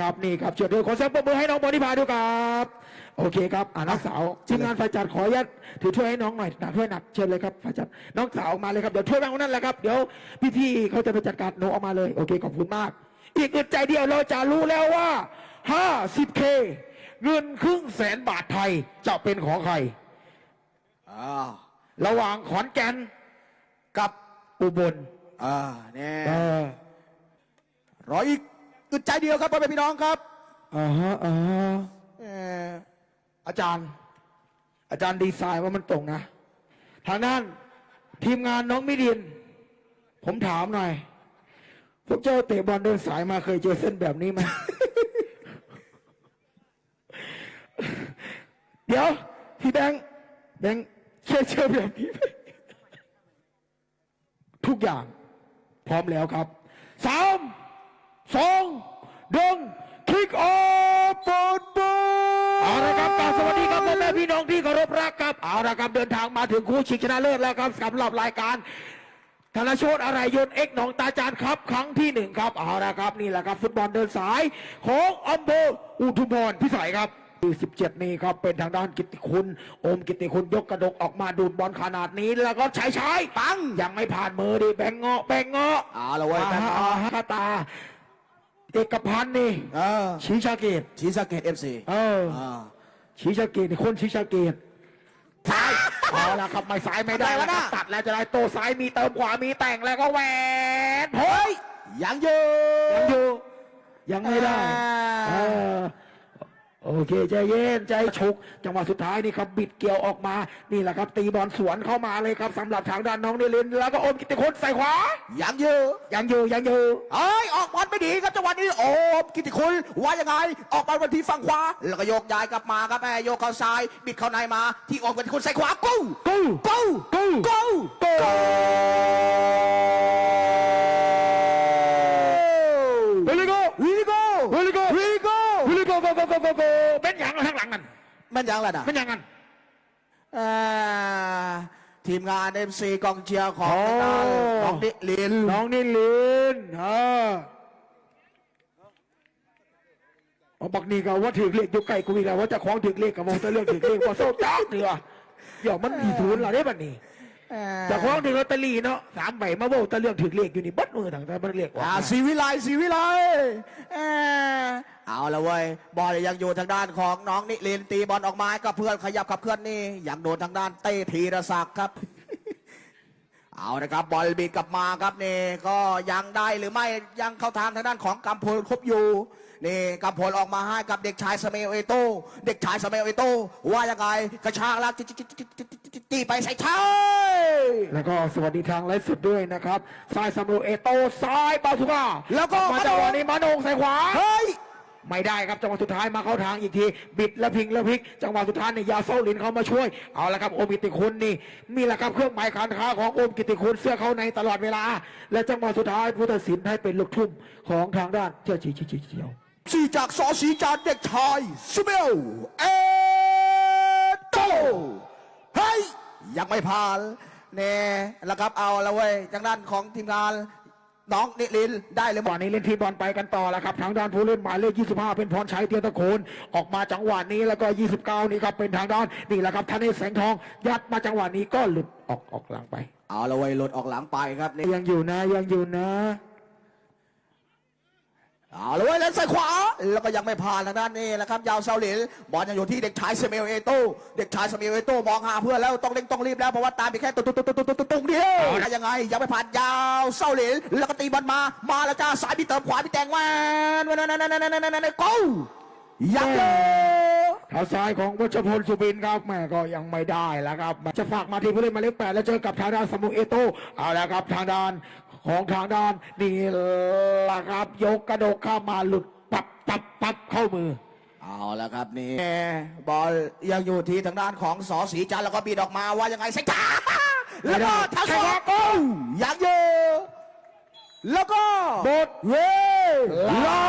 ครับนี่ครับเชิญด้วยขอเสียงปรบมือให้น้องบอนิพาด้วยครับ โอเคครับอ่าน้องสาวทีมงานฝ่ายจัดขออนุญาตถือถ้วยให้น้องหน่อยหนักถ้วยหนักเชิญเลยครับฝ่ายจัดน้องสาวมาเลยครับเดี๋ยวถ้วยวางไว้นั่นแหละครับเดี๋ยวพี่ๆเขาจะไปจัดการหนูออกมาเลยโอเคขอบคุณมาก อีกอึดใจเดียวเราจะรู้แล้วว่า 50k เงินครึ่งแสนบาทไทยจะเป็นของใครอ้าวระหว่างขอนแก่นกับอุบลอ่าเนี่ยเออรออีก อึดใจเดียวครับพ่อแม่พี่น้องครับอ่าฮะอ่าฮะเอ่ออาจารย์ อาจารย์ดีไซน์ว่ามันตรงนะ ทางด้านทีมงานน้องมิดิน ผมถามหน่อย พวกเจ้าเตะบอลเดินสายมาเคยเจอเส้นแบบนี้ไหม เดี๋ยว พี่แบงค์แบงค์เคยเจอแบบนี้ไหมทุกอย่าง พร้อมแล้วครับสาม สองหนึ่งคิกออฟเปิดบอลเอาละครับกราบสวัสดีครับพ่อแม่พี่น้องที่เคารพรักครับเอาละครับเดินทางมาถึงคู่ชิงชนะเลิศแล้วครับสำหรับรายการธนโชตอะไรยนต์เอ็กหนองตาจานครับ ครั้งที่หนึ่งครับเอาละครับนี่แหละครับ ฟุตบอลเดินสายของอำเภออุทุมพรพิสัยครับที่17นี่ครับเป็นทางด้านกิตติคุณ โอมกิตติคุณยกกระดกออกมาดูดบอลขนาดนี้ แล้วก็ใช้ใช้ปังยังไม่ผ่านมือดิแบงเงาะแบงเงาะเอาละเว้ยอาแป๊บฮะนึงอาฮะคาตา เอกพันธ์นี่เออชีชาเกตชีสะเกตเอฟซีเอออ่าชีชาเกตนี่คนชีชาเกตซ้ายเอาละครับไม่ซ้ายไม่ได้แล้วครับตัดแล้วจะได้โตซ้ายมีเติมขวามีแต่งแล้วก็แหวนเฮ้ยยังอยู่ยังอยู่ยังไม่ได้อ่าเออ โอเคใจเย็นใจฉกจังหวะสุดท้ายนี่ครับบิดเกี่ยวออกมานี่แหละครับ ตีบอลสวนเข้ามาเลยครับสำหรับทางด้านน้องเนลินแล้วก็โอมกิตติคุณใส่ขวายังอยู่ยังอยู่ยังอยู่เอ้ยออกบอลไม่ดีครับจังหวะนี้โอ้กิติคุณว่ายังไง ออกบอลวันที่ฝั่งขวาแล้วก็โยกย้ายกลับมาครับแม่โยกเข้าซ้าย บิดเข้าในมา ที่ออกกิติคุณใส่ขวากู้กู้กู้กู้กู้กู้ เวลิโก วิลิโก้ เวลิโก วิลิโก้ เวลิโกโกโกโกโกโกเป็นอย่างข้างหลังกันมันยังล่ะนะเป็นอย่างนั้นอ่าทีมงานเอ็มซีกองเชียร์ของโอ้ ทางน้องนิลินน้องนิลินเออเอาบักนี่ก็ว่าถือเลขอยู่ใกล้กูอีกแล้วว่าเจะคล้าของถือเลขกับมองแต่เรื่องถือเลขว่าโซ่จ้าเถื่อเดี๋ยวมันมีศูนย์เรอได้บัดนี้อ่ เจะคล้าของถือลอตเตอรี่เนาะสามใบมาโบ้แต่เรื่องถือเลขอยู่นี่บัดมือทางแต่มันเลขออกอ่ามาสีวิไลสีวิไลเอ่อเอาละเว้ยบอลยังอยู่ทางด้านของน้องนิลินตีบอลออกมาให้กับเพื่อนขยับขับเคลื่อนนี่ยังโดนทางด้านเต้ธีรศักดิ์ครับ เอานะครับบอลบีดกลับมาครับนี่ก็ยังได้หรือไม่ยังเข้าทางทางด้านของกัมพลครบอยู่นี่กัมพลออกมาให้กับเด็กชายสเมลเอโตเด็กชายสเมลเอโตว่ายังไงกระชากแล้วจิจิจิจิจิจิจิตีไปใส่เท้า แล้วก็สวัสดีทางไลฟ์สดด้วยนะครับซ้ายซัมโรเอโตซ้ายปาสุก้าแล้วก็มาจังหวะนี้มาโหนงใส่ขวาเฮ้ยไม่ได้ครับจังหวะสุดท้ายมาเข้าทางอีกที บิดแล้วพิงแล้วพลิก จังหวะสุดท้ายเนี่ยยาโซลินเขามาช่วยเอาละครับโอมกิติคุณนี่มีแหละครับเครื่องหมายการค้าของโอมกิติคุณเสื้อเขาในตลอดเวลา และจังหวะสุดท้ายผู้ตัดสินให้เป็นลูกทุ่มของทางด้านเจ้าจีจีจีเจียวสีจากสอสีจานเด็กชายสเมลเอโตเฮ้ยยังไม่ผ่านเน่แล้วครับเอาละเว้ยทางด้านของทีมงานน้องนิลินได้เลยจังหวะนี้เล่นทีมบอลไปกันต่อแล้วครับทางด้านผู้เล่นหมายเลข 25 เป็นพรชัยเตียนตะโคนออกมาจังหวะนี้แล้วก็ 29 นี่ครับเป็นทางด้านนี่แหละครับธเนศแสงทอง ยัดมาจังหวะนี้ก็หลุดออกออกหลังไป เอาละเว้ยหลุดออกหลังไปครับนี่ยังอยู่นะยังอยู่นะ เอาเลยแล้วใส่ขวา แล้วก็ยังไม่ผ่านนะนั่นนี้นะครับ ยาวเซาหลินบอลยังอยู่ที่เด็กชายเซมิเอโตเด็กชายเซมิเอโตมองหาเพื่อนแล้วต้องเร่งต้องรีบแล้วเพราะว่าตามไปแค่ตุ้งตุ้ตุ้ตุ้ตุ้ตุ้งเดียวยังไงยังไม่ผ่านยาวเซาหลินแล้วก็ตีบอลมามาแล้วจ้าสายพี่เติมขวาพี่แตงแวนวันนั้นนั้นนั้นนั้นนั้นกูยังเลยเท้าซ้ายของวัชพลสุบินครับแม่ก็ยังไม่ได้แล้วครับจะฝากมาที่ผู้เล่นมาเล็กแปดแล้วเจอกับทางด้านสมุเอโตเอาละครับทางด้าน ของทางด้านนี่ละครับยกกระโดดเข้ามาหลุดปับปับปับเข้ามือ เอาละครับนี่บอลยังอยู่ที่ทางด้านของสอสีจันทร์แล้วก็บีดออกมาว่ายังไงใส่ขาแล้วก็ทัศน์กูยังอยู่แล้วก็หมดเว้ยลา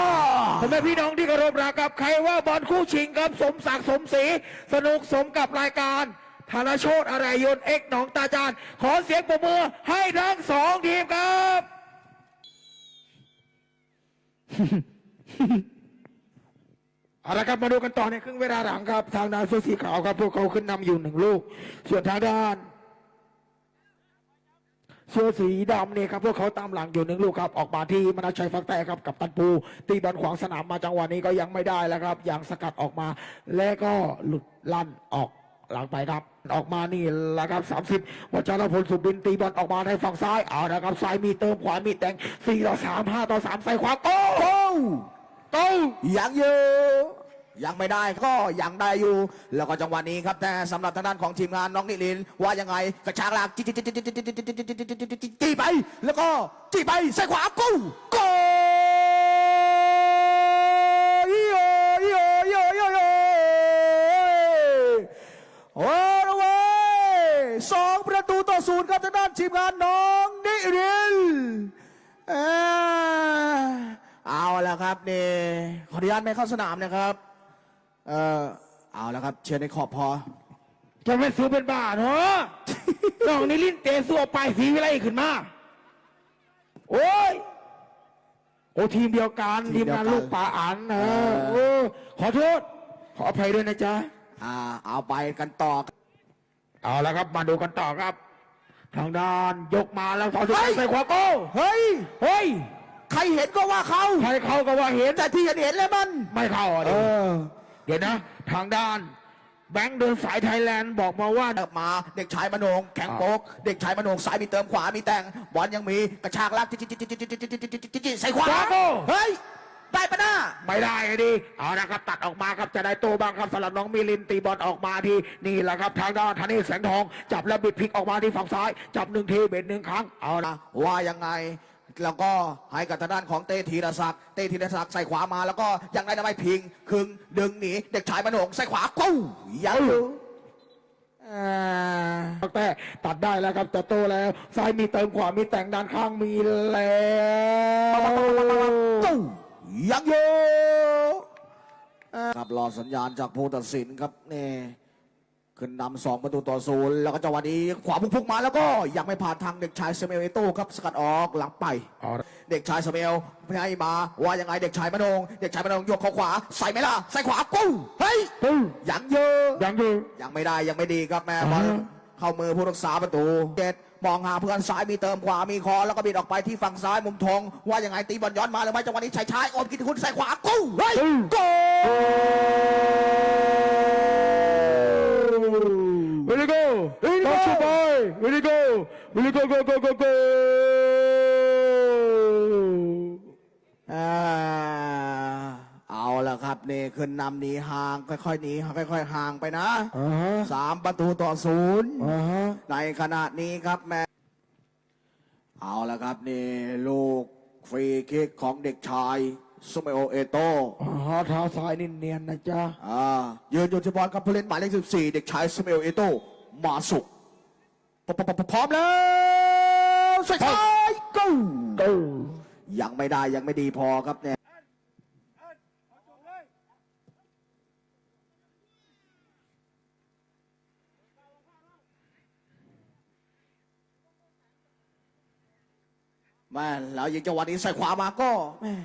พ่อแม่พี่น้องที่เคารพรักครับใครว่าบอลคู่ชิงครับสมศักดิ์สมศรีสนุกสมกับรายการ ธนโชตอะไรยนเอ็กหนองตาจานขอเสียงปรบมือให้ทั้งสองทีมครับเอาละครับมาดูกันต่อในครึ่งเวลาหลังครับ ทางด้านเสื้อสีขาวครับ พวกเขาขึ้นนำอยู่หนึ่งลูก ส่วนทางด้านเสื้อสีดำเนี่ยครับพวกเขาตามหลังอยู่หนึ่งลูกครับ ออกมาที่มนัชชัยฟักแต่ครับกับตันปู ตีบอลขวางสนามมาจังหวะนี้ก็ยังไม่ได้แล้วครับยังสกัดออกมา และก็หลุดลั่นออก หลังไปครับออกมานี่แหละครับสามสิบวัชรพลสุบินตีบอลออกมาในฝั่งซ้ายเอาละครับซ้ายมีเติมขวามีแต่งสี่ต่อสามห้าต่อสามใส่ขวาโต้โต้ยังอยู่ยังไม่ได้ก็ยังได้อยู่ แล้วก็จังหวะนี้ครับแต่สำหรับทางด้านของทีมงานน้องนิลินว่ายังไงกระชากหลักจี้ไป แล้วก็จี้ไปใส่ขวากู้ โอ้ละเว้ยสองประตูต่อศูนย์ครับทางด้านทีมงานน้องนิรินทร์เอ้อเอาละครับนี่ขออนุญาตไม่เข้าสนามนะครับ เออเอาละครับ เชิญในขอบพอจะเป็นสูเป็นบ้าเนาะน้องนี่ลิ้นเตะสัวไปสีวิไลขึ้นมา โอ้ยโอ้ทีมเดียวกัน ทีทีมมเดียวกันงานลูกป่าอันเออเออโอ้ขอโทษ ขออภัยด้วยนะจ๊ะ เอาไปกันต่อเอาแล้วครับมาดูกันต่อครับ ทางด้านยกมาแล้วสองสใส่ขวาโก้เฮ้ยเฮ้ยใครเห็นก็ว่าเขาใครเขาก็ว่าเห็นแต่ที่เห็นเห็นแล้วมัน ไม่เข้าอะดิเดี๋ยวนะ ทางด้าน แบงค์เดินสายไทยแลนด์บอกมาว่ามาเด็กชายมโนงแข่งโป๊กเด็กชายมโนงสายมีเติมขวามีแต่งบอลยังมีกระชากลากจิ๊ดจิจิจิจิจิจิจิ๊ดจิ๊ดใส่ขวาเฮ้ย ได้ปะน้า ไม่ได้อะดิเอาละครับตัดออกมาครับจะได้โตบ้างครับสำหรับน้องมิลินตีบอลออกมาทีนี่แหละครับทางด้านธเนศแสงทอง จับแล้วบิดพลิกออกมาที่ฝั่งซ้าย จับหนึ่งทีเบ็ดหนึ่งครั้งเอาละว่ายังไง แล้วก็ให้กับทางด้านของเต้ธีรศักดิ์เต้ธีรศักดิ์ใส่ขวามาแล้วก็ยังได้นะไม่พิงคึงดึงหนีเด็กชายมโนงใส่ขวากู้ยังอยู่อ่าแต่ตัดได้แล้วครับจะโตแล้วซ้ายมีเติมขวามีแต่งด้านข้างมีแล้วตู้ ยังอยู่ครับรอสัญญาณจากผู้ตัดสินครับนี่ขึ้นนำสองประตูต่อศูนย์แล้วก็จังหวะนี้ขวาพุ่งๆมาแล้วก็ยังไม่ผ่านทางเด็กชายเซเมลเอโต้ครับสกัดออกหลังไปเอาละเด็กชายเซเมลให้มาว่ายังไงเด็กชายมโนงเด็กชายมโนงยกเข้าขวาใส่ไหมล่ะใส่ขวากู้เฮ้ยปุ้งยังอยู่ยังอยู่ยังไม่ได้ยังไม่ดีครับแม่อ่าบอลฮะเข้ามือผู้รักษาประตูเจ็ด มองหาเพื่อนซ้ายมีเติมขวามีคอแล้วก็บิดออกไปที่ฝั่งซ้ายมุมธงว่ายังไงตีบอลย้อนมาหรือไม่จังหวะนี้ชายชายโอมกิติคุณใส่ขวากู้เฮ้ยโกเวลิโก้เวลิโก้บอยเวลิโก้เวลิโก้โกโกโกโก อ่าเอาละครับ นี่ขึ้นนำหนีห่างค่อยๆหนีค่อยๆห่างไปนะอ่าฮะสามประตูต่อศูนย์ อ่าฮะในขณะนี้ครับแม่ เอาละครับนี่ลูกฟรีคิกของเด็กชายสมโอเอโตอ่าฮะเท้าซ้ายนี่เนียนนะจ๊ะอ่ายืนอยู่ที่บอลกับผู้เล่นหมายเลข14 เด็กชายสมโอเอโตมาสุกพพพพร้อมแล้วใส่ท้ายกูโก้ยังไม่ได้ยังไม่ดีพอครับเนี่ย แม่แล้วยิงจังหวะนี้ใส่ขวามาก็แม่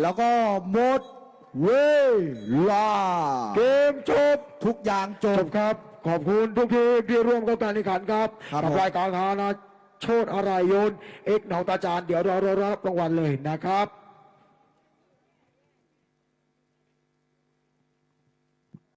แล้วก็หมดเวลาเกมจบทุกอย่างจจบบ ครับ ขอบคุณทุกทีมที่ร่วมกับการแข่งขันครับครับกับผม รายการหานะโชดอะไรโยน เอกเหนาตาจานเดี๋ยวเรารับรางวัลเลยนะครับ